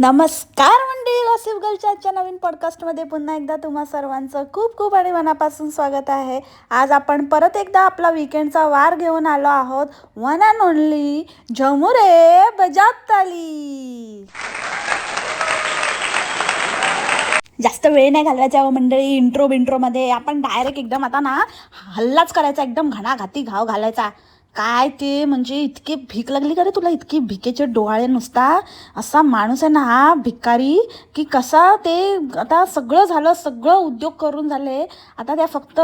नमस्कार मंडळी गॉसिप गर्लच्या आजच्या नवीन पॉडकास्टमध्ये पुन्हा एकदा तुम्हा सर्वांचं खूप खूप आणि मनापासून स्वागत आहे. आज आपण परत एकदा आपला विकेंडचा वार घेऊन आलो आहोत. वन अँड ओनली झमुरे बजात ताली जास्त वेळ नाही घालवायचा हो मंडळी इंट्रो बिंट्रोमध्ये आपण डायरेक्ट एकदम आता ना हल्लाच करायचा एकदम घणाघाती घाव घालायचा. काय ते? म्हणजे इतके भीक लागली का रे तुला? इतकी भिकेचे डोहाळे नुसता? असा माणूस आहे ना हा भिकारी की कसा ते आता सगळं झालं सगळं उद्योग करून झाले. आता त्या फक्त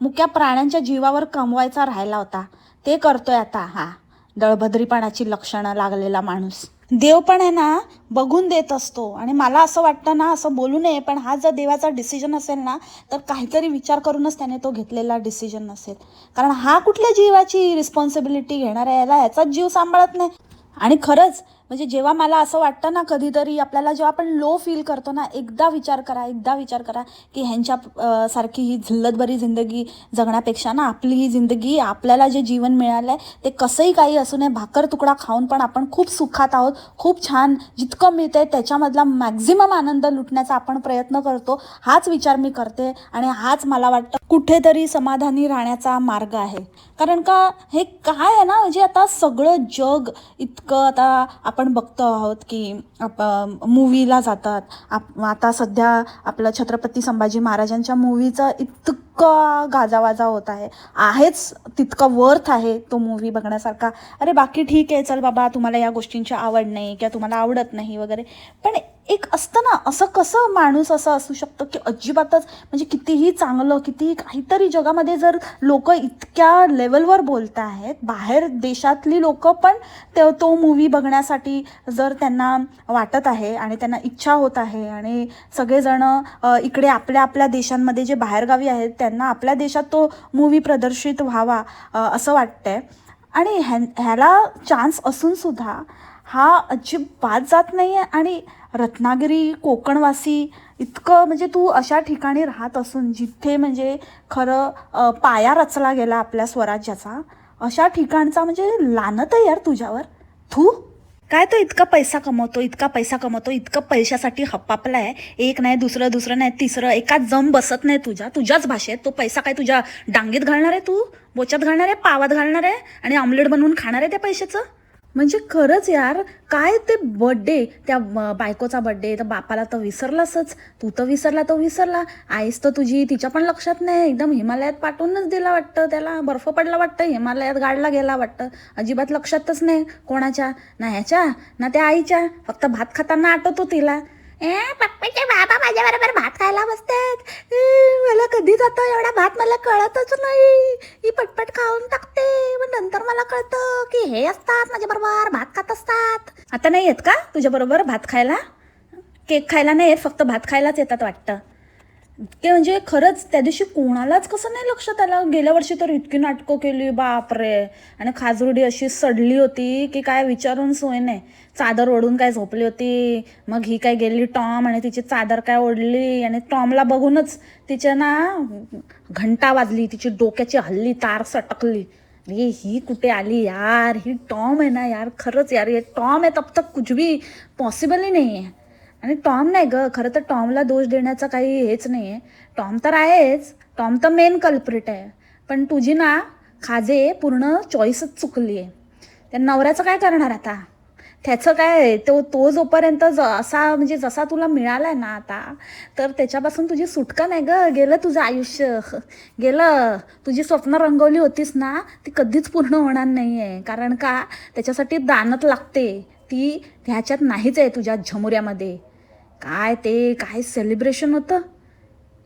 मुक्या प्राण्यांच्या जीवावर कमवायचा राहिला होता. ते करतोय आता. हा दळभद्रीपणाची लक्षणं लागलेला माणूस. देव पण आहे ना बघून देत असतो. आणि मला असं वाटतं ना असं बोलू नये पण हा जर देवाचा डिसिजन असेल ना तर काहीतरी विचार करूनच त्याने तो घेतलेला डिसिजन नसेल. कारण हा कुठल्या जीवाची रिस्पॉन्सिबिलिटी घेणार आहे? याला याचाच जीव सांभाळत नाही. आणि खरंच म्हणजे जेव्हा मला असं वाटतं ना कधीतरी आपल्याला जेव्हा आपण लो फील करतो ना एकदा विचार करा एकदा विचार करा की ह्यांच्या सारखी ही झिल्लतभरी जिंदगी जगण्यापेक्षा ना आपली ही जिंदगी आपल्याला जे जीवन मिळालं आहे ते कसंही काही असू नये भाकर तुकडा खाऊन पण आपण खूप सुखात आहोत खूप छान जितकं मिळतंय त्याच्यामधला मॅक्झिमम आनंद लुटण्याचा आपण प्रयत्न करतो. हाच विचार मी करते आणि हाच मला वाटतं कुठेतरी समाधानी राहण्याचा मार्ग आहे. कारण का हे काय आहे ना म्हणजे आता सगळं जग इतकं आता आपण आपण बघतो आहोत की आप मूवीला जातात. आप आता सध्या आपलं छत्रपती संभाजी महाराजांच्या मूवीचा इतका गाजावाजा होत आहे. आहेच तितका वर्थ आहे तो मूवी बघण्यासारखा. अरे बाकी ठीक आहे चल बाबा तुम्हाला या गोष्टींची आवड नाही किंवा तुम्हाला आवडत नाही वगैरे. पण एक असतं ना असं कसं माणूस असं असू शकतं की अजिबातच म्हणजे कितीही चांगलं कितीही काहीतरी जगामध्ये जर लोक इतक्या लेवलवर बोलत आहेत बाहेर देशातली लोक पण ते तो मूवी बघण्यासाठी जर त्यांना वाटत आहे आणि त्यांना इच्छा होत आहे आणि सगळेजण इकडे आपल्या आपल्या देशांमध्ये जे बाहेरगावी आहेत त्यांना आपल्या देशात तो मूवी प्रदर्शित व्हावा असं वाटतंय. आणि ह्या ह्याला चान्स असूनसुद्धा हा अजिबात जात नाही आहे आणि रत्नागिरी कोकणवासी इतकं म्हणजे तू अशा ठिकाणी राहत असून जिथे म्हणजे खरं पाया रचला गेला आपल्या स्वराज्याचा अशा ठिकाणचा म्हणजे लानत आहे यार तुझ्यावर. तू काय तो इतका पैसा कमवतो इतका पैसा कमवतो इतकं पैशासाठी हप्पापलाय एक नाही दुसरं दुसरं नाही तिसरं एकाच जम बसत नाही तुझ्या तुझ्याच भाषेत. तो पैसा काय तुझ्या डांगीत घालणार आहे तू? बोच्यात घालणार आहे? पावात घालणार आहे? आणि ऑमलेट बनवून खाणार आहे त्या पैशाचं? म्हणजे खरंच यार काय ते बर्थडे त्या बायकोचा बड्डे तर बापाला तर विसरलासच. तू तर विसरला तो विसरला. आईस तर तुझी तिच्या पण लक्षात नाही. एकदम हिमालयात पाठवूनच दिला वाटतं त्याला. बर्फ पडला वाटतं हिमालयात गाडला गेला वाटतं. अजिबात लक्षातच नाही कोणाच्या. ना ह्याच्या ना त्या आईच्या. फक्त भात खाताना आठवतो तिला. पप्पाचे बाबा माझ्या बरोबर भात खायला बसतात. मला कधी जातो? एवढा भात मला कळतच नाही. ही पटपट खाऊन टाकते. पण नंतर मला कळतं की हे असतात माझ्या बरोबर भात खात असतात. आता नाही येत का तुझ्या बरोबर भात खायला? केक खायला नाही येत फक्त भात खायलाच येतात वाटतं. ते म्हणजे खरंच त्या दिवशी कोणालाच कसं नाही लक्षात आलं. गेल्या वर्षी तर इतकी नाटकं केली बापरे. आणि खाजरुडी अशी सडली होती की काय विचारून सोय नाही. चादर ओढून काय झोपली होती. मग ही काय गेली टॉम आणि तिची चादर काय ओढली आणि टॉमला बघूनच तिच्या ना घंटा वाजली तिची डोक्याची हल्ली तार सटकली. अरे ही कुठे आली यार? ही टॉम आहे ना यार खरंच यार हे टॉम आहे तब तक कुछ भी पॉसिबलही नाही आहे. आणि टॉम नाही ग खरं तर टॉमला दोष देण्याचा काही हेच नाही आहे टॉम तर आहेच टॉम तर मेन कल्प्रिट आहे. पण तुझी ना खाजे पूर्ण चॉईसच चुकली आहे. त्या नवऱ्याचं काय करणार आता? त्याचं काय तो तो जोपर्यंत ज असा म्हणजे जसा तुला मिळाला आहे ना आता तर त्याच्यापासून तुझी सुटका नाही ग. गेलं तुझं आयुष्य. गेलं. तुझी स्वप्न रंगवली होतीस ना ती कधीच पूर्ण होणार नाही आहे कारण का? त्याच्यासाठी दानत लागते. ती ह्याच्यात नाहीच आहे तुझ्या झमुऱ्यामध्ये. काय ते काय सेलिब्रेशन होतं?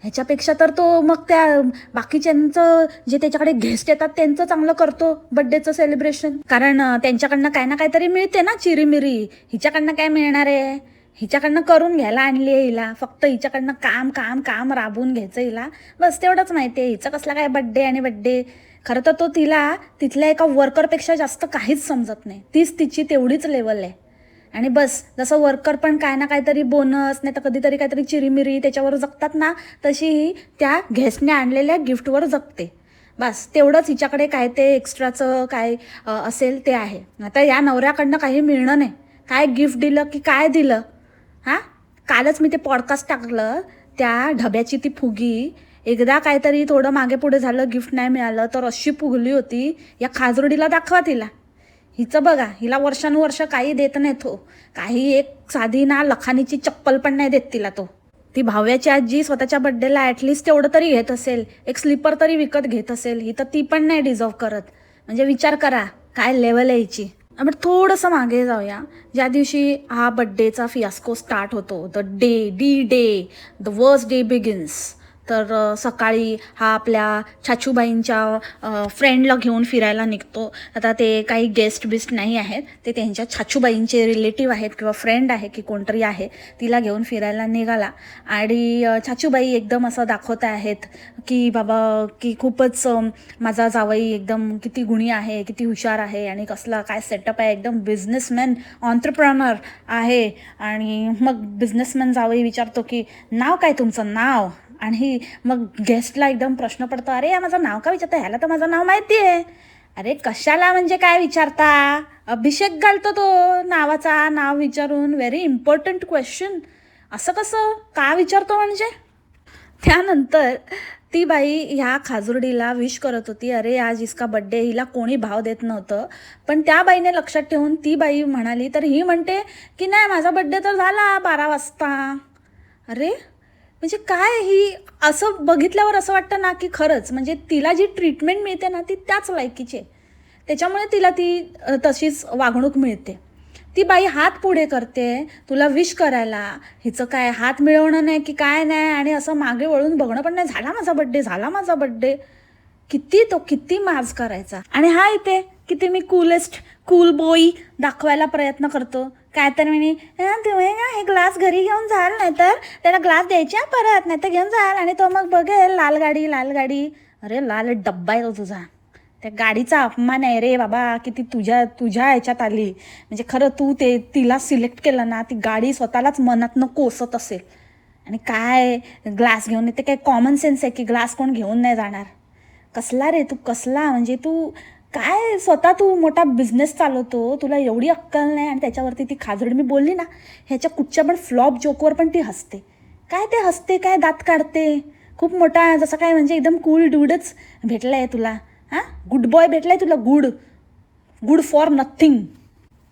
ह्याच्यापेक्षा तर तो मग त्या बाकीच्यांचं जे त्याच्याकडे गेस्ट येतात त्यांचं चांगलं करतो बड्डेचं सेलिब्रेशन कारण त्यांच्याकडनं काय ना काहीतरी मिळते ना चिरीमिरी. हिच्याकडनं काय मिळणार आहे? हिच्याकडनं करून घ्यायला आणली आहे हिला. फक्त हिच्याकडनं काम काम काम राबवून घ्यायचं हिला. बस तेवढंच माहिती आहे. हिचं कसला काय बड्डे आणि बड्डे खरं तर तो तिला तिथल्या एका वर्करपेक्षा जास्त काहीच समजत नाही. तीच तिची तेवढीच लेवल आहे. आणि बस जसं वर्कर पण काय ना काहीतरी बोनस नाही तर कधीतरी काहीतरी चिरीमिरी त्याच्यावर जगतात ना तशी ही त्या घेसने आणलेल्या गिफ्टवर जगते. बस तेवढंच हिच्याकडे काय ते एक्स्ट्राचं काय असेल ते आहे. आता या नवऱ्याकडनं काही मिळणं नाही. काय गिफ्ट दिलं की काय दिलं? हां? कालच मी ते पॉडकास्ट टाकलं त्या ढब्याची ती फुगी. एकदा काहीतरी थोडं मागे पुढे झालं गिफ्ट नाही मिळालं तर अशी फुगली होती. या खाजरुडीला दाखवा तिला. हिचं बघा हिला वर्षानुवर्ष काही देत नाही तो हो. काही एक साधी ना लखानीची चप्पल पण नाही देत तिला तो. ती भाव्याची आजी स्वतःच्या बड्डेला ॲटलिस्ट तेवढं तरी घेत असेल. एक स्लीपर तरी विकत घेत असेल. ही तर ती पण नाही डिझर्व करत. म्हणजे विचार करा काय लेवल आहे हिची. आपण थोडंसं मागे जाऊया. ज्या दिवशी हा बड्डेचा फियास्को स्टार्ट होतो the day D day the worst day begins तर सकाळी हा आपल्या छाछूबाईंच्या फ्रेंडला घेऊन फिरायला निघतो. आता ते काही गेस्ट बिस्ट नाही आहेत. ते त्यांच्या छाछूबाईंचे रिलेटिव्ह आहेत किंवा फ्रेंड आहे की कोणतरी आहे तिला घेऊन फिरायला निघाला. आणि छाछूबाई एकदम असं दाखवत आहेत की बाबा की खूपच माझा जावई एकदम किती गुणी आहे किती हुशार आहे आणि कसला काय सेटअप आहे. एकदम बिझनेसमॅन ऑन्टरप्रनर आहे. आणि मग बिझनेसमॅन जावई विचारतो की नाव काय तुमचं? नाव. आणि मग गेस्टला एकदम प्रश्न पडतो अरे या माझं नाव का विचारता ह्याला तर माझं नाव माहिती आहे. अरे कशाला? म्हणजे काय विचारता? अभिषेक घालतो तो नावाचा नाव विचारून. व्हेरी इम्पॉर्टंट क्वेश्चन असं कसं? का विचारतो म्हणजे? त्यानंतर ती बाई ह्या खाजुर्डीला विश करत होती अरे आज इसका बड्डे हिला कोणी भाव देत नव्हतं. पण त्या बाईने लक्षात ठेवून ती बाई म्हणाली तर ही म्हणते की नाही माझा बड्डे तर झाला बारा वाजता. अरे म्हणजे काय ही असं बघितल्यावर असं वाटतं ना की खरंच म्हणजे तिला जी ट्रीटमेंट मिळते ना ती त्याच लायकीची आहे. त्याच्यामुळे तिला ती तशीच वागणूक मिळते. ती बाई हात पुढे करते तुला विश करायला. हिचं काय हात मिळवणं नाही की काय नाही आणि असं मागे वळून बघणं पण नाही. झाला माझा बड्डे झाला माझा बड्डे किती तो किती माज करायचा. आणि हा इथे किती मी कूलेस्ट कूल बॉई दाखवायला प्रयत्न करतो. काय तर मी तुम्ही ना हे ग्लास घरी घेऊन जाल नाही तर त्याला ग्लास द्यायचे परत नाही तर घेऊन जाल आणि तो मग बघेल लाल गाडी लाल गाडी. अरे लाल डब्बा आहे तो तुझा. त्या गाडीचा अपमान आहे रे बाबा की ती तुझ्या तुझ्या ह्याच्यात आली. म्हणजे खरं तू ते तिला सिलेक्ट केलं ना ती गाडी स्वतःलाच मनातनं कोसत असेल. आणि काय? ग्लास घेऊन येते काय कॉमन सेन्स आहे की ग्लास कोण घेऊन नाही जाणार? कसला रे तू कसला? म्हणजे तू काय स्वतः तू मोठा बिझनेस चालवतो? तुला एवढी अक्कल नाही आणि त्याच्यावरती ती खाजड मी बोलली ना ह्याच्या कुठच्या पण फ्लॉप जोकवर पण ती हसते. काय ते हसते? काय दात काढते? खूप मोठा जसं काय म्हणजे एकदम कूल डूडच भेटला आहे तुला. हां? गुड बॉय भेटला आहे तुला गुड गुड फॉर नथिंग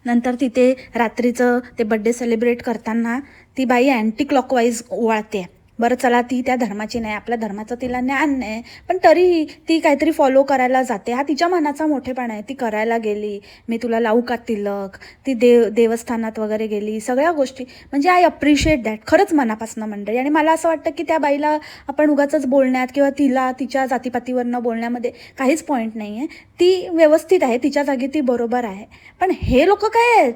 नंतर तिथे रात्रीचं ते बड्डे सेलिब्रेट करताना ती बाई अँटी क्लॉकवाईज ओवाळते. बरं चला ती त्या धर्माची नाही आपल्या धर्माचं तिला ज्ञान नाही. पण तरीही ती काहीतरी फॉलो करायला जाते. हा तिच्या मनाचा मोठेपणा आहे. ती करायला गेली. मी तुला लावू का तिलक? ती देव देवस्थानात वगैरे गेली. सगळ्या गोष्टी. म्हणजे आय अप्रिशिएट दॅट खरंच मनापासून मंडळी. आणि मला असं वाटतं की त्या बाईला आपण उगाच बोलण्यात किंवा तिला तिच्या जातीपातीवरनं बोलण्यामध्ये काहीच पॉईंट नाही आहे ती व्यवस्थित आहे. तिच्या जागी ती बरोबर आहे. पण हे लोक काय आहेत?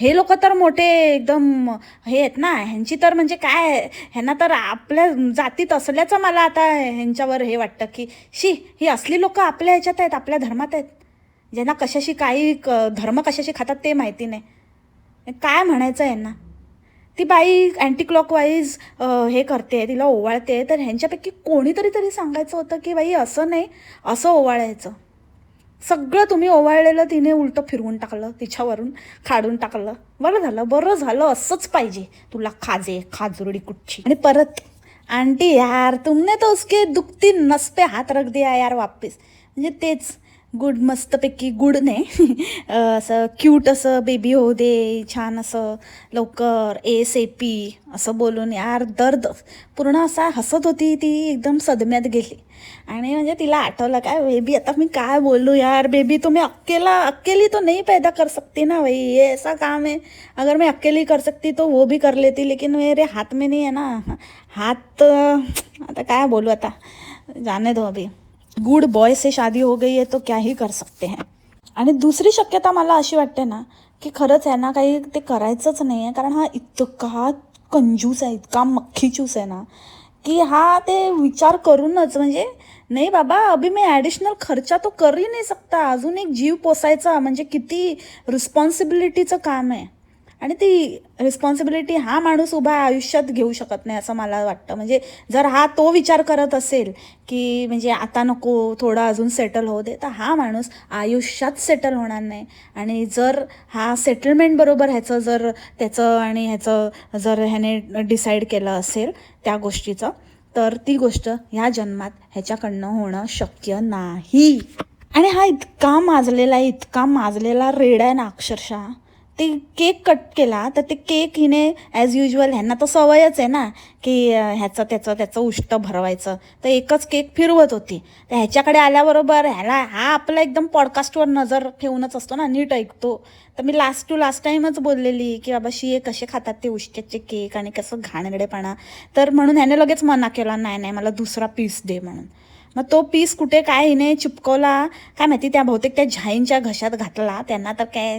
हे लोक तर मोठे एकदम हे आहेत ना. ह्यांची तर म्हणजे काय? ह्यांना तर आप आपल्या जातीत असल्याचं मला आता ह्यांच्यावर हे वाटतं की शी ही असली लोक आपल्या ह्याच्यात आहेत आपल्या धर्मात आहेत. ज्यांना कशाशी काही क धर्म कशाशी खातात ते माहिती नाही. काय म्हणायचं आहे यांना? ती बाई अँटी क्लॉकवाईज हे करते तिला ओवाळते तर ह्यांच्यापैकी कोणीतरी तरी सांगायचं होतं की बाई असं नाही असं ओवाळायचं. सगळं तुम्ही ओवाळलेलं तिने उलटं फिरवून टाकलं तिच्यावरून खाडून टाकलं. बरं झालं बरं झालं असंच पाहिजे. तुला खाजे खाजुरडी कुठची? आणि परत आंटी यार तुमने तो उसके दुखती नस पे हात रख दिया यार वापिस। म्हणजे तेच गुड मस्तपैकी गुड असं क्यूट असं बेबी होऊ दे छान असं लवकर एस ए पी असं बोलून यार दर्द. पूर्ण असा हसत होती ती एकदम सदम्यात गेली. आणि म्हणजे तिला आठवलं काय बेबी आता मी काय बोलू यार? बेबी तुम्ही अकेला अकेली तो नहीं पैदा कर सकती ना भाई ये ऐसा काम है अगर मैं अकेली कर सकती तो वो भी कर लेती लेकिन मेरे हाथ में नहीं है ना. हाथ आता काय बोलूँ आता? जाने दो अभी. गुड बॉय से शादी हो गई है तो क्या ही कर सकते हैं? आणि दुसरी शक्यता मला अशी वाटते ना की खरंच यांना काही ते करायचंच नाही आहे कारण हा इतका कंजूस आहे इतका मक्खीचूस आहे ना की हा ते विचार करूनच म्हणजे नाही बाबा अभि मी ॲडिशनल खर्चा तो करही नाही सकता अजून एक जीव पोसायचा म्हणजे किती रिस्पॉन्सिबिलिटीचं काम आहे. आणि ती रिस्पॉन्सिबिलिटी हा माणूस उभा आयुष्यात घेऊ शकत नाही असं मला वाटतं. म्हणजे जर हा तो विचार करत असेल की म्हणजे आता नको थोडं अजून सेटल होऊ दे तर हा माणूस आयुष्यात सेटल होणार नाही. आणि जर हा सेटलमेंट बरोबर ह्याचं जर त्याचं आणि ह्याचं जर ह्याने डिसाईड केलं असेल त्या गोष्टीचं तर ती गोष्ट ह्या जन्मात ह्याच्याकडनं होणं शक्य नाही. आणि हा इतका माजलेला इतका माजलेला रेड आहे ना अक्षरशः. ते केक कट केला तर ते केक हिने ॲज युजल ह्यांना तर सवयच आहे ना की ह्याचं त्याचं त्याचं उष्ट भरवायचं. तर एकच केक फिरवत होती. तर ह्याच्याकडे आल्याबरोबर ह्याला हा आपला एकदम पॉडकास्टवर नजर ठेवूनच असतो ना नीट ऐकतो. तर मी लास्ट टू लास्ट टाईमच बोललेली की बाबा शिये कसे खातात ते उष्ट्याचे केक आणि कसं घाणगडेपणा तर म्हणून ह्याने लगेच मना केला नाही नाही मला दुसरा पीस दे म्हणून. मग तो पीस कुठे काय हिने चिपकवला काय माहिती त्या बहुतेक त्या झाईंच्या घशात घातला त्यांना तर काय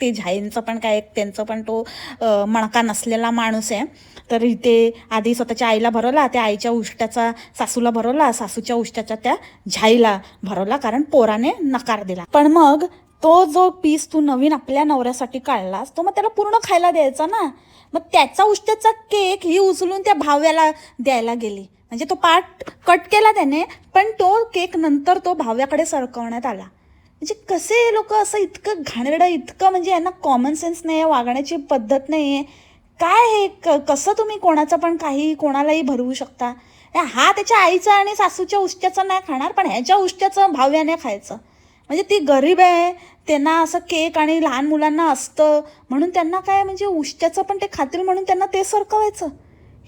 ते झाईंचं पण काय त्यांचं पण तो मणका नसलेला माणूस आहे. तर इथे आधी स्वतःच्या आईला भरवला त्या आईच्या उष्ट्याचा सासूला भरवला सासूच्या उष्ट्याचा त्या झाईला भरवला कारण पोराने नकार दिला. पण मग तो जो पीस तू नवीन आपल्या नवऱ्यासाठी काढलास तो मग त्याला पूर्ण खायला द्यायचा ना? मग त्याचा उष्ट्याचा केक ही उचलून त्या भाव्याला द्यायला गेली. म्हणजे तो पार्ट कट केला त्याने पण तो केक नंतर तो भाव्याकडे सरकवण्यात आला. म्हणजे कसे लोक असं इतकं घाणेरडं इतकं म्हणजे यांना कॉमन सेन्स नाही आहे वागण्याची पद्धत नाही आहे काय हे क कसं तुम्ही कोणाचं पण काही कोणालाही भरवू शकता? हा त्याच्या आईचा आणि सासूच्या उष्ट्याचं नाही खाणार पण ह्याच्या उष्ट्याचं भाव्याने खायचं. म्हणजे ती गरीब आहे त्यांना असं केक आणि लहान मुलांना असतं म्हणून त्यांना काय म्हणजे उष्ट्याचं पण ते खातील म्हणून त्यांना ते सरकवायचं.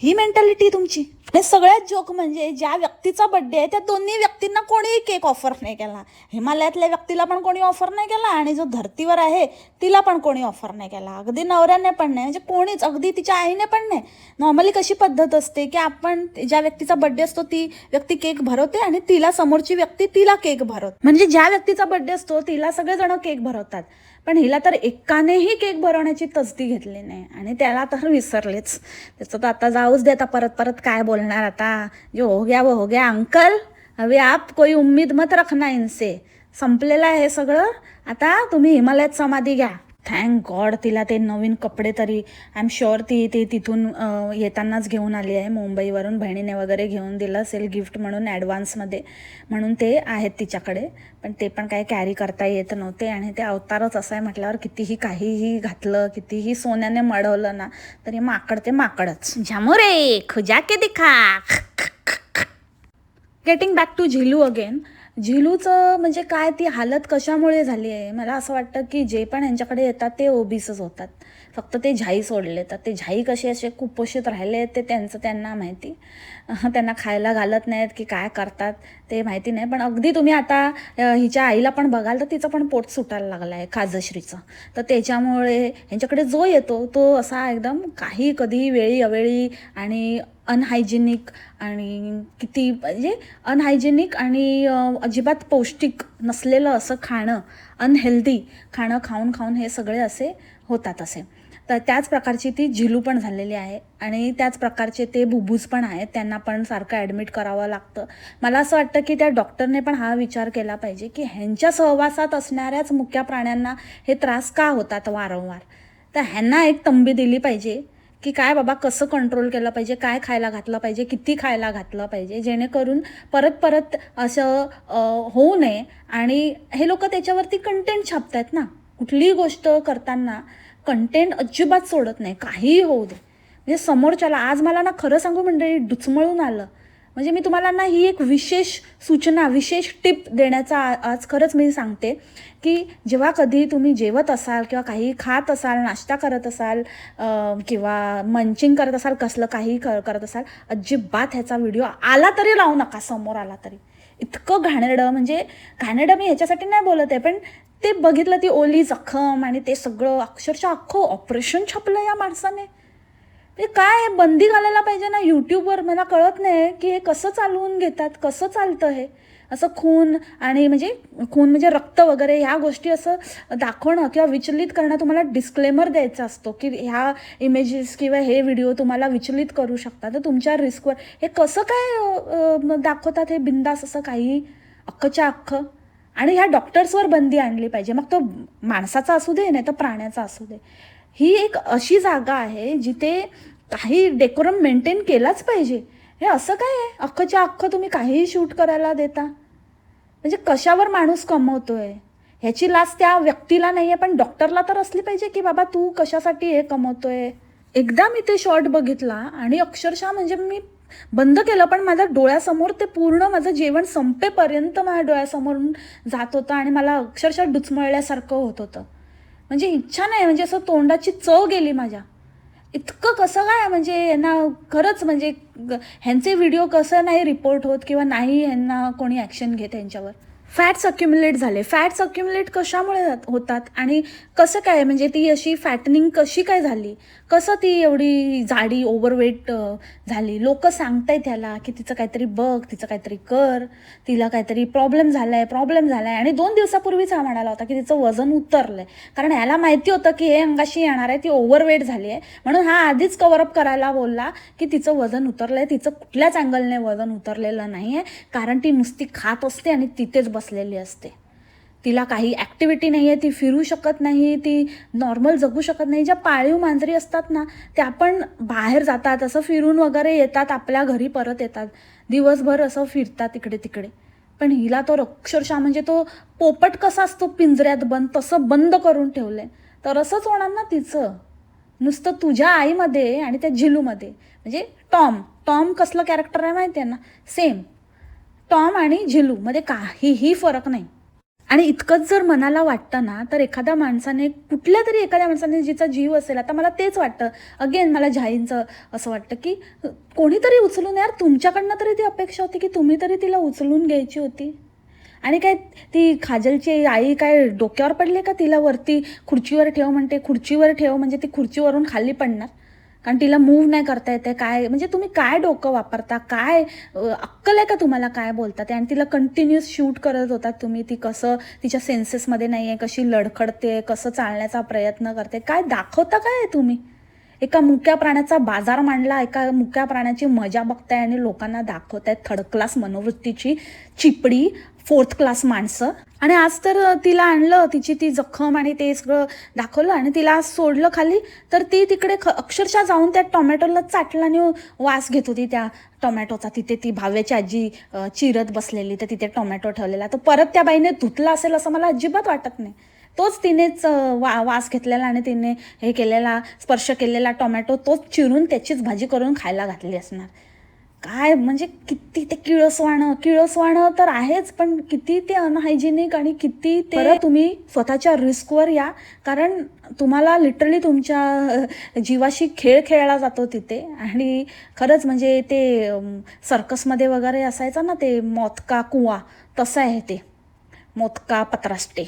ही मेंटॅलिटी तुमची. हे सगळ्यात जोक म्हणजे ज्या व्यक्तीचा बड्डे आहे त्या दोन्ही व्यक्तींना कोणीही केक ऑफर नाही केला. हिमालयातल्या व्यक्तीला पण कोणी ऑफर नाही केला आणि जो धर्तीवर आहे तिला पण कोणी ऑफर नाही केला. अगदी नवऱ्याने पण नाही म्हणजे कोणीच अगदी तिच्या आईने पण नाही. नॉर्मली कशी पद्धत असते की आपण ज्या व्यक्तीचा बड्डे असतो ती व्यक्ती केक भरवते आणि तिला समोरची व्यक्ती तिला केक भरवते. म्हणजे ज्या व्यक्तीचा बड्डे असतो तिला सगळेजण केक भरवतात. पण हिला तर एकानेही केक भरवण्याची तसदी घेतली नाही. आणि त्याला तर विसरलेच. त्याचं तर आता जाऊच दे आता परत परत काय बोलणार आता. जो हो गया वो हो गया अंकल हवे आप कोई उम्मीद मत रखना इनसे. संपलेलं आहे सगळं. आता तुम्ही हिमालयात समाधी घ्या. थँक गॉड तिला ते नवीन कपडे तरी आय एम शुअर ती ती तिथून येतानाच घेऊन आली आहे. मुंबईवरून बहिणीने वगैरे घेऊन दिलं असेल गिफ्ट म्हणून ॲडव्हान्समध्ये म्हणून ते आहेत तिच्याकडे. पण ते पण काही कॅरी करता येत नव्हते आणि ते अवतारच असं आहे म्हटल्यावर कितीही काहीही घातलं कितीही सोन्याने मळवलं ना तरी माकड ते माकडच. झमुरे खुजा के दिखा. Getting back to Zilu again झिलूचं म्हणजे काय? ती हालत कशामुळे झाली आहे? मला असं वाटतं की जे पण यांच्याकडे येतात ते ओबीसच होतात. फक्त ते झाई सोडले तर ते झाई कसे असे कुपोषित राहिले ते त्यांचं त्यांना माहिती. त्यांना खायला घालत नाहीत की काय करतात ते माहिती नाही. पण अगदी तुम्ही आता हिच्या आईला पण बघाल तर तिचं पण पोट सुटायला लागलं आहे खाजश्रीचं. तर त्याच्यामुळे ह्यांच्याकडे जो येतो तो असा एकदम काही कधी वेळी अवेळी आणि अनहायजेनिक आणि किती म्हणजे अनहायजेनिक आणि अजिबात पौष्टिक नसलेलं असं खाणं अनहेल्दी खाणं खाऊन खाऊन हे सगळे असे होतात असे. तर त्याच प्रकारची ती झिलू पण झालेली आहे आणि त्याच प्रकारचे ते भुभूज पण आहेत. त्यांना पण सारखं ॲडमिट करावं लागतं. मला असं वाटतं की त्या डॉक्टरने पण हा विचार केला पाहिजे की ह्यांच्या सहवासात असणाऱ्याच मुक्या प्राण्यांना हे त्रास का होतात वारंवार? तर ह्यांना एक तंबी दिली पाहिजे की काय बाबा कसं कंट्रोल केलं पाहिजे? काय खायला घातलं पाहिजे? किती खायला घातलं पाहिजे? जेणेकरून परत परत असं होऊ नये आणि हे लोक त्याच्यावरती कंटेंट छापत आहेत ना. कुठलीही गोष्ट करताना कंटेंट अजिबात सोडत नाही. काहीही होऊ दे. म्हणजे समोरच्याला आज मला ना खरं सांगू मंडळी डुचमळून आलं. म्हणजे मी तुम्हाला ना ही एक विशेष सूचना विशेष टिप देण्याचा आज खरंच मी सांगते की जेव्हा कधी तुम्ही जेवत असाल किंवा काही खात असाल नाश्ता करत असाल किंवा मंचिंग करत असाल कसलं काही कर करत असाल अजिबात ह्याचा व्हिडिओ आला तरी लावू नका समोर आला तरी. इतकं घाणेरडं म्हणजे घाणेरडं मी ह्याच्यासाठी नाही बोलत आहे पण ते बघितलं ती ओली जखम आणि ते सगळं अक्षरशः अख्खं ऑपरेशन छापलं या माणसाने. म्हणजे काय बंदी घालायला पाहिजे ना यूट्यूबवर मला कळत नाही की हे कसं चालवून घेतात कसं चालतं हे? असं खून आणि म्हणजे खून म्हणजे रक्त वगैरे ह्या गोष्टी असं दाखवणं किंवा विचलित करणं तुम्हाला डिस्क्लेमर द्यायचा असतो की ह्या इमेजेस किंवा हे व्हिडिओ तुम्हाला विचलित करू शकतात. तर तुमच्या रिस्कवर हे कसं काय दाखवतात? हे बिंदास असं काही अख्खच्या अख्खं? आणि ह्या डॉक्टर्सवर बंदी आणली पाहिजे. मग तो माणसाचा असू दे नाही तर प्राण्याचा असू दे. ही एक अशी जागा आहे जिथे काही डेकोरम मेंटेन केलाच पाहिजे. हे असं काय आहे? अख्खच्या अख्खं तुम्ही काहीही शूट करायला देता. म्हणजे कशावर माणूस कमवतोय? ह्याची लाच त्या व्यक्तीला नाही आहे पण डॉक्टरला तर असली पाहिजे की बाबा तू कशासाठी हे कमवतोय? एकदा मी ते शॉर्ट बघितला आणि अक्षरशः म्हणजे मी बंद केलं पण माझ्या डोळ्यासमोर ते पूर्ण माझं जेवण संपेपर्यंत माझ्या डोळ्यासमोरून जात होतं आणि मला अक्षरशः डुचमळल्यासारखं होत होतं. म्हणजे इच्छा नाही म्हणजे असं तोंडाची चव गेली माझ्या. इतकं कसं काय म्हणजे यांना खरंच म्हणजे ह्यांचे व्हिडिओ कसं नाही रिपोर्ट होत किंवा नाही ह्यांना कोणी ॲक्शन घेत यांच्यावर. फॅट्स अक्युम्युलेट झाले. फॅट्स अक्युम्युलेट कशामुळे होतात? आणि कसं काय? म्हणजे ती अशी फॅटनिंग कशी काय झाली? कसं ती एवढी जाडी ओव्हरवेट झाली? लोक सांगताय त्याला की तिचं काहीतरी बघ तिचं काहीतरी कर तिला काहीतरी प्रॉब्लेम झालाय प्रॉब्लेम झालाय. आणि दोन दिवसापूर्वीच हा म्हणाला होता की तिचं वजन उतरलंय. कारण याला माहिती होतं की हे अंगाशी येणार आहे ती ओव्हरवेट झाली आहे. म्हणून हा आधीच कव्हरअप करायला बोलला की तिचं वजन उतरलंय तिचं कुठल्याच अँगलने वजन उतरलेलं नाही आहे कारण ती नुसती खात असते आणि तिथेच बस बसलेली असते. तिला काही ॲक्टिव्हिटी नाही आहे ती फिरू शकत नाही ती नॉर्मल जगू शकत नाही. ज्या पाळीव मांजरी असतात ना त्या पण बाहेर जातात असं फिरून वगैरे येतात आपल्या घरी परत येतात. दिवसभर असं फिरतात इकडे तिकडे. पण हिला तो अक्षरशः म्हणजे तो पोपट कसा असतो पिंजऱ्यात बंद तसं बंद करून ठेवलं आहे तर असंच होणार ना तिचं. नुसतं तुझ्या आईमध्ये आणि त्या झिलूमध्ये. म्हणजे टॉम टॉम कसलं कॅरेक्टर आहे माहिती आहे ना? सेम. टॉम आणि झिलूमध्ये काहीही फरक नाही. आणि इतकंच जर मनाला वाटतं ना तर एखाद्या माणसाने कुठल्या तरी एखाद्या माणसाने जिचा जीव असेल आता मला तेच वाटतं. अगेन मला झाईंचं असं वाटतं की कोणीतरी उचलून यार तुमच्याकडनं तरी ती अपेक्षा होती की तुम्ही तरी तिला उचलून घ्यायची होती? आणि काय ती खाजलची आई काय डोक्यावर पडली का तिला वरती खुर्चीवर ठेव म्हणते खुर्चीवर ठेव म्हणजे ती खुर्चीवरून खाली पडणार? कारण तिला मूव्ह नाही करता येते. काय म्हणजे तुम्ही काय डोकं वापरता? काय अक्कल आहे का तुम्हाला काय बोलता ते आणि तिला कंटिन्युअस शूट करत होता तुम्ही ती कसं तिच्या सेन्सेसमध्ये नाही आहे कशी लडखडते कसं चालण्याचा प्रयत्न करते? काय दाखवता काय तुम्ही? एका मुक्या प्राण्याचा बाजार मांडला एका मुक्या प्राण्याची मजा बघताय आणि लोकांना दाखवताय थर्ड क्लास मनोवृत्तीची चिपडी फोर्थ क्लास माणसं. आणि आज तर तिला आणलं तिची ती जखम आणि ते सगळं दाखवलं आणि तिला आज सोडलं खाली. तर ती तिकडे ख अक्षरशः जाऊन त्या टोमॅटोला चाटला आणि वास घेत होती त्या टोमॅटोचा. तिथे ती भाव्याची आजी चिरत बसलेली तर तिथे टोमॅटो ठेवलेला. तर परत त्या बाईने धुतला असेल असं मला अजिबात वाटत नाही. तोच तिनेच वा वास घेतलेला आणि तिने हे केलेला स्पर्श केलेला टोमॅटो तोच चिरून त्याचीच भाजी करून खायला घातली असणार. काय म्हणजे किती ते किळसवाणं किळसवाणं तर आहेच पण किती ते अनहायजेनिक आणि किती ते तुम्ही स्वतःच्या रिस्कवर या. कारण तुम्हाला लिटरली तुमच्या जीवाशी खेळ खेळला जातो तिथे. आणि खरंच म्हणजे ते सर्कसमध्ये वगैरे असायचं ना ते मोतका कुवा तसं आहे ते. मोतका पत्राष्टे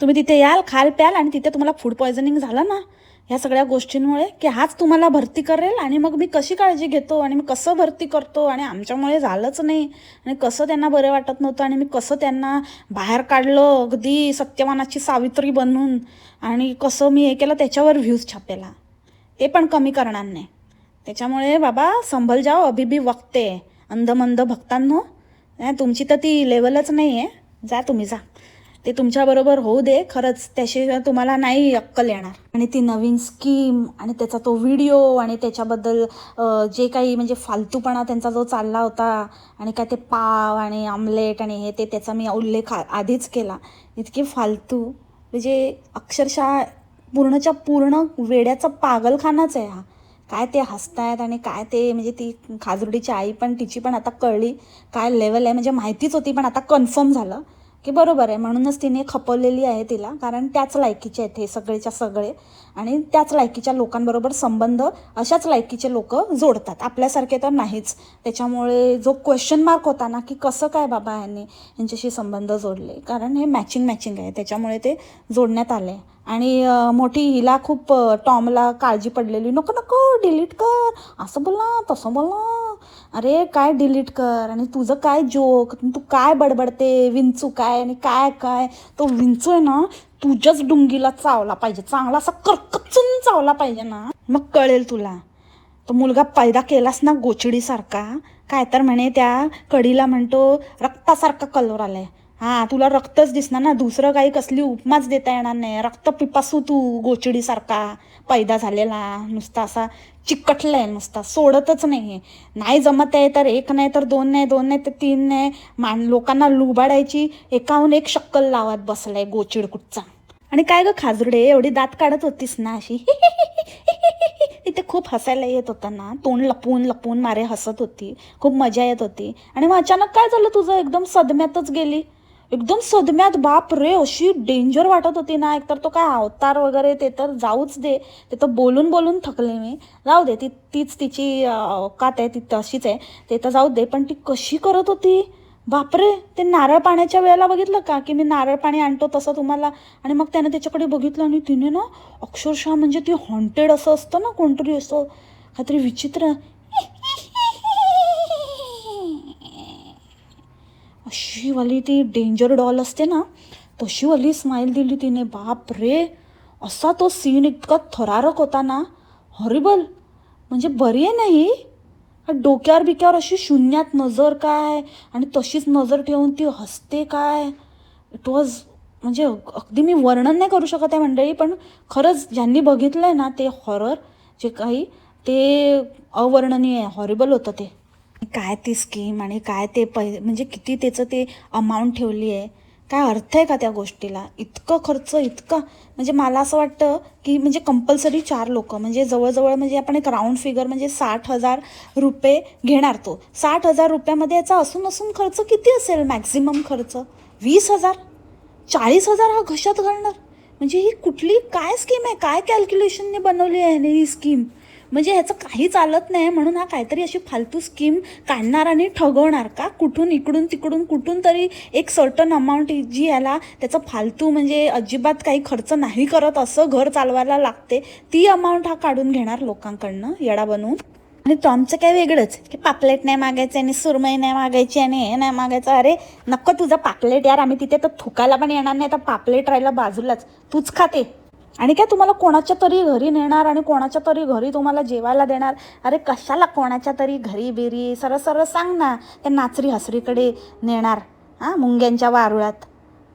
तुम्ही तिथे याल खाल प्याल आणि तिथे तुम्हाला फूड पॉयझनिंग झालं ना. ह्या सगळ्या गोष्टींमुळे की हाच तुम्हाला भरती करेल आणि मग मी कशी काळजी घेतो आणि मी कसं भरती करतो आणि आमच्यामुळे झालंच नाही आणि कसं त्यांना बरं वाटत नव्हतं आणि मी कसं त्यांना बाहेर काढलं अगदी सत्यवानाची सावित्री बनून आणि कसं मी हे केलं त्याच्यावर व्ह्यूज छापेला. ते पण कमी करणार नाही. त्याच्यामुळे बाबा संभल जाओ अभिबी वक्ते अंधमंद भक्तांनो तुमची तर ती लेवलच नाही आहे जा तुम्ही जा. ते तुमच्याबरोबर होऊ दे खरंच त्याशिवाय तुम्हाला नाही अक्कल येणार. आणि ती नवीन स्कीम आणि त्याचा तो व्हिडिओ आणि त्याच्याबद्दल जे काही म्हणजे फालतूपणा त्यांचा जो चालला होता आणि काय ते पाव आणि आमलेट आणि हे ते त्याचा मी उल्लेख आधीच केला. इतके फालतू. म्हणजे अक्षरशः पूर्णच्या पूर्ण वेड्याचा पागलखानाच आहे हा. काय ते हसतायत आणि काय ते म्हणजे ती खाजुडीची आई पण तिची पण आता कळली. काय लेवल आहे? म्हणजे माहितीच होती पण आता कन्फर्म झालं. की बरोबर आहे म्हणूनच तिने खपवलेली आहे तिला कारण त्याच लायकीचे आहेत हे सगळेच्या सगळे. आणि त्याच लायकीच्या लोकांबरोबर संबंध अशाच लायकीचे लोक जोडतात. आपल्यासारखे तर नाहीच. त्याच्यामुळे जो क्वेश्चन मार्क होता ना की कसं काय बाबा यांनी यांच्याशी संबंध जोडले? कारण हे मॅचिंग मॅचिंग आहे. त्याच्यामुळे ते जोडण्यात आले. आणि मोठी हिला खूप टॉमला काळजी पडलेली. नको नको डिलीट कर. असं बोला तसं बोला अरे काय डिलीट कर? आणि तुझं काय जोक तू काय बडबडते? विंचू काय? आणि काय काय? तो विंचू आहे ना तुझ्याच डुंगीला चावला पाहिजे. चांगला असा करकचून चावला पाहिजे ना. मग कळेल तुला. तो मुलगा पैदा केलास ना गोचडीसारखा. काय तर म्हणे त्या कडीला म्हणतो रक्तासारखा कलर आलाय. हां तुला रक्तच दिसणार ना. दुसरं काही कसली उपमाच देता येणार नाही. रक्त पिपासू तू गोचिडीसारखा. पैदा झालेला नुसता असा चिकटलाय नुसता. सोडतच नाही. नाही जमत आहे तर एक नाही तर दोन नाही दोन नाही तर तीन नाही. मान लोकांना लुबाडायची एकाहून एक शक्कल लावत बसलाय गोचिड कुठचा आणि काय ग खाजरडे एवढी दात काढत होतीस ना अशी? तिथे खूप हसायला येत होतं ना. तोंड लपवून लपवून मारे हसत होती. खूप मजा येत होती. आणि मग अचानक काय झालं तुझं? एकदम सदम्यातच गेली. एकदम सदम्यात बाप रे अशी डेंजर वाटत होती ना. एकतर तो काय अवतार वगैरे ते तर जाऊच दे. ते तर बोलून बोलून थकले मी. जाऊ दे ती तीच तिची औकात आहे ती तशीच आहे. ते तर जाऊ दे पण ती कशी करत होती? बापरे ते नारळ पाण्याच्या वेळेला बघितलं का? की मी नारळ पाणी आणतो तसं तुम्हाला. आणि मग त्याने त्याच्याकडे बघितलं आणि तिने ना अक्षरशः म्हणजे ती हॉन्टेड असं असतं ना कोणतरी असं. काहीतरी विचित्र. अशीवाली ती डेंजर डॉल असते ना तशीवाली स्माईल दिली तिने. बाप रे असा तो सीन इतका थरारक होता ना. हॉरिबल म्हणजे बरी आहे नाही डोक्यावर बिक्यावर अशी शून्यात नजर काय? आणि तशीच नजर ठेवून ती हसते काय? इट वॉज म्हणजे अगदी मी वर्णन नाही करू शकत आहे मंडळी पण खरंच ज्यांनी बघितलं आहे ना ते हॉरर जे काही ते अवर्णनीय आहे. हॉरिबल होतं ते. काय ती स्कीम आणि काय ते पै म्हणजे किती त्याचं ते अमाऊंट ठेवली आहे? काय अर्थ आहे का त्या गोष्टीला? इतकं खर्च इतका म्हणजे मला असं वाटतं की म्हणजे कंपल्सरी चार लोक म्हणजे जवळजवळ म्हणजे आपण एक राऊंड फिगर म्हणजे साठ हजार रुपये घेणार तो. साठ हजार रुपयामध्ये याचा असून असून खर्च किती असेल मॅक्झिमम खर्च? वीस हजार? चाळीस हजार हा घशात घालणार? म्हणजे ही कुठली काय स्कीम आहे? काय कॅल्क्युलेशनने बनवली आहे ही स्कीम म्हणजे ह्याचं काही चालत नाही म्हणून हा काहीतरी अशी फालतू स्कीम काढणार आणि ठगवणार का? कुठून इकडून तिकडून कुठून तरी एक सर्टन अमाऊंट जी याला त्याचं फालतू म्हणजे अजिबात काही खर्च नाही करत असं घर चालवायला लागते ती अमाऊंट हा काढून घेणार लोकांकडनं येडा बनवून. आणि टॉमचं काय वेगळंच? की पापलेट नाही मागायचं आणि सुरमई नाही मागायची आणि हे नाही मागायचं. अरे नको तुझं पापलेट यार आम्ही तिथे तर थुकायला पण येणार नाही तर पापलेट राहिला बाजूलाच. तूच खाते आणि काय तुम्हाला कोणाच्या तरी घरी नेणार आणि कोणाच्या तरी घरी तुम्हाला जेवायला देणार? अरे कशाला कोणाच्या तरी घरी बिरी? सरळ सरळ सांग ना त्या नाचरी हसरीकडे नेणार हां मुंग्यांच्या वारुळात.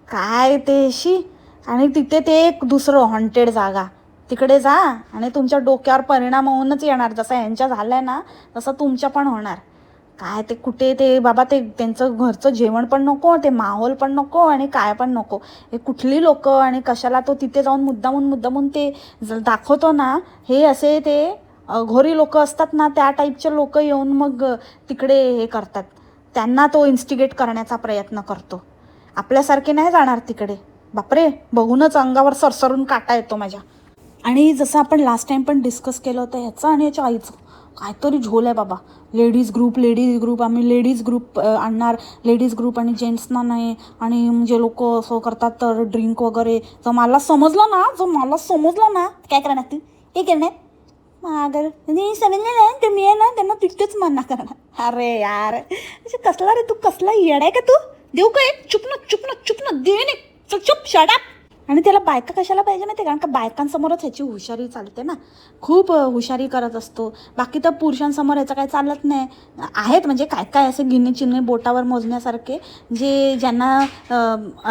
काय ते शी? आणि तिथे ते एक दुसरं हॉन्टेड जागा. तिकडे जा आणि तुमच्या डोक्यावर परिणाम होऊनच येणार. जसं यांच्या झालंय ना तसं तुमच्या पण होणार. काय ते कुठे ते बाबा ते त्यांचं घरचं जेवण पण नको ते माहोल पण नको आणि काय पण नको. हे कुठली लोक आणि कशाला तो तिथे जाऊन मुद्दामून मुद्दामून ते दाखवतो ना हे असे ते घोरी लोक असतात ना त्या टाईपचे लोक येऊन मग तिकडे हे करतात. त्यांना तो इन्स्टिगेट करण्याचा प्रयत्न करतो. आपल्यासारखे नाही जाणार तिकडे. बापरे बघूनच अंगावर सरसरून काटा येतो माझ्या. आणि जसं आपण लास्ट टाईम पण डिस्कस केलं होतं ह्याचं आणि याच्या आईचं. काहीतरी झोल आहे बाबा. लेडीज ग्रुप लेडीज ग्रुप आम्ही लेडीज ग्रुप आणणार. लेडीज ग्रुप आणि जेंट्सना नाही. आणि म्हणजे लोक असं करतात तर ड्रिंक वगैरे. जर मला समजलं ना जर मला समजलं ना काय करणार ती? हे करणार? मग अगर मी समजलं ना ते मी आहे ना त्यांना तिथेच मना करणार अरे यार. म्हणजे कसला रे तू? कसला येड आहे का तू? देऊ काय चुप ना चुप ना चुप ना दे नाही चल चुप शडाप आणि त्याला बायका कशाला पाहिजे माहिती कारण का बायकांसमोरच ह्याची हुशारी चालते ना. खूप हुशारी करत असतो. बाकी तर पुरुषांसमोर ह्याचं काय चालत नाही. आहेत म्हणजे काय काय असे गिन्ने चिन्हे बोटावर मोजण्यासारखे जे ज्यांना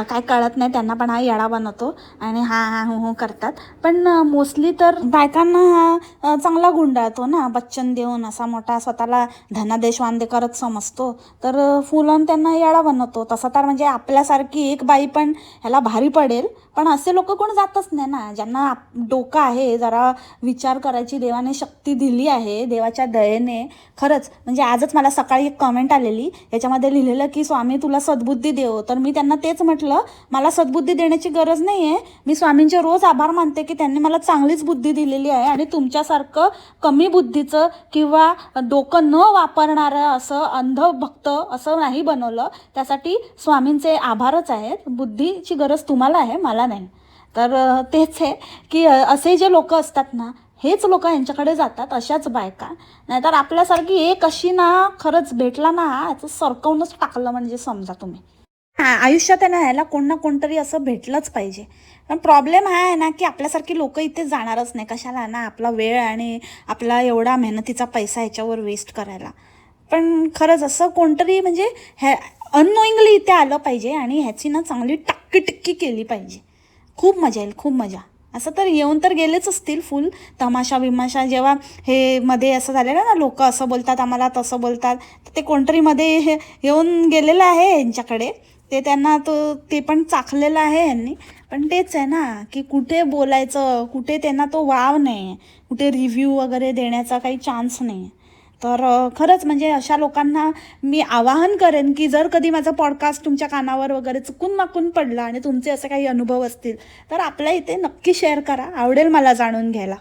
काय कळत नाही त्यांना पण हा येडा बनवतो आणि हा हा हो हो करतात. पण मोस्टली तर बायकांना हा चांगला गुंडाळतो ना. बच्चन देऊन असा मोठा स्वतःला धनादेश वांदेकरच समजतो. तर फुल ऑन त्यांना येडा बनवतो तसं तर म्हणजे आपल्यासारखी एक बाई पण ह्याला भारी पडेल. पण असे लोक कोण जातच नाही ना. ज्यांना आप- डोकं आहे जरा विचार करायची देवाने शक्ती दिली आहे देवाच्या दयेने. खरंच म्हणजे आजच मला सकाळी एक कमेंट आलेली. याच्यामध्ये लिहिलेलं की स्वामी तुला सद्बुद्धी देव. तर मी त्यांना तेच म्हटलं मला सद्बुद्धी देण्याची गरज नाही आहे मी स्वामींचे रोज आभार मानते की त्यांनी मला चांगलीच बुद्धी दिलेली आहे आणि तुमच्यासारखं कमी बुद्धीचं किंवा डोकं न वापरणारं असं अंधभक्त असं नाही बनवलं. त्यासाठी स्वामींचे आभारच आहेत. बुद्धीची गरज तुम्हाला आहे मला नाही. तर तेच आहे की असे जे लोक असतात ना हेच लोक यांच्याकडे जातात अशाच बायका. नाहीतर आपल्यासारखी एक अशी ना खरंच भेटला ना याचं सरकवूनच टाकलं म्हणजे समजा तुम्ही. आयुष्यात आहे ना याला कोण ना कोणतरी असं भेटलंच पाहिजे. पण प्रॉब्लेम हा आहे ना की आपल्यासारखी लोक इथे जाणारच नाही. कशाला ना आपला वेळ आणि आपला एवढा मेहनतीचा पैसा ह्याच्यावर वेस्ट करायला. पण खरंच असं कोणतरी म्हणजे ह्या अननोईंगली इथे आलं पाहिजे आणि ह्याची ना चांगली टक्की टिक्की केली पाहिजे. खूप मजा येईल खूप मजा. असं तर येऊन तर गेलेच असतील फुल. तमाशा बिमाशा जेव्हा हे मध्ये असं झालेलं ना लोक असं बोलतात आम्हाला तसं बोलतात. तर ते कोणतरी मध्ये हे येऊन गेलेलं आहे यांच्याकडे. ते त्यांना तो ते पण चाखलेलं आहे यांनी. पण तेच आहे ना की कुठे बोलायचं कुठे त्यांना तो वाव नाही कुठे रिव्ह्यू वगैरे देण्याचा काही चान्स नाही तर खरंच म्हणजे अशा लोकांना मी आवाहन करेन की जर कधी माझा पॉडकास्ट तुमच्या कानावर वगैरे चुकून माकून पडला आणि तुमचे असे काही अनुभव असतील तर आपल्या इथे नक्की शेअर करा. आवडेल मला जाणून घ्यायला.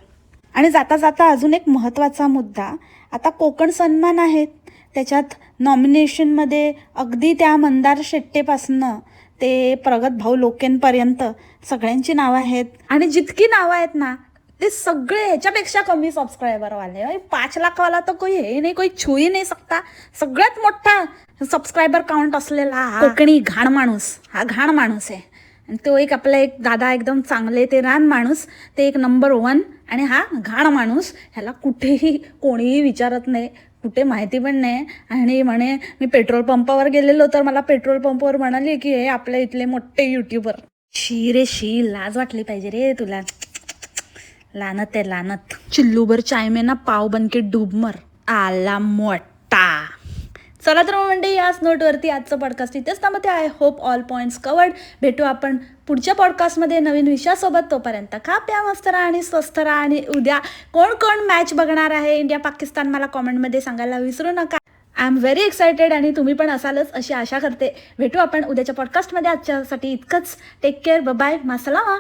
आणि जाता जाता अजून एक महत्त्वाचा मुद्दा. आता कोकण सन्मान आहेत. त्याच्यात नॉमिनेशनमध्ये अगदी त्या मंदार शेट्टेपासनं ते प्रगत भाऊ लोकेंपर्यंत सगळ्यांची नावं आहेत. आणि जितकी नावं आहेत ना ते सगळे ह्याच्यापेक्षा कमी सबस्क्रायबरवाले वाले. पाच लाखवाला तर कोई हे नाही कोई छुई नाही सकता. सगळ्यात मोठा सबस्क्रायबर काउंट असलेला हा कोकणी घाण माणूस. हा घाण माणूस आहे. आणि तो एक आपला एक दादा एकदम चांगले ते रान माणूस ते एक नंबर वन आणि हा घाण माणूस ह्याला कुठेही कोणीही विचारत नाही कुठे माहिती पण नाही. आणि म्हणे मी पेट्रोल पंपावर गेलेलो तर मला पेट्रोल पंपावर म्हणाले की हे आपल्या इथले मोठे युट्यूबर शी रे शी लाज वाटली पाहिजे रे तुला. लानत आहे लानत. चिल्लूभर चाय में ना पाव बनके डूब मर. आला मोठा. चला तर म्हणजे याच नोटवरती आजचं पॉडकास्ट इथेच थांबते. I hope all points covered भेटू आपण पुढच्या पॉडकास्टमध्ये नवीन विषयासोबत. तोपर्यंत खा प्या मस्त राहा आणि स्वस्थ राहा आणि उद्या कोण कोण मॅच बघणार आहे? इंडिया पाकिस्तान मला कॉमेंटमध्ये सांगायला विसरू नका. आय एम व्हेरी एक्सायटेड आणि तुम्ही पण असालच अशी आशा करते. भेटू आपण उद्याच्या पॉडकास्टमध्ये आजच्यासाठी इतकंच. Take care bye मासलामा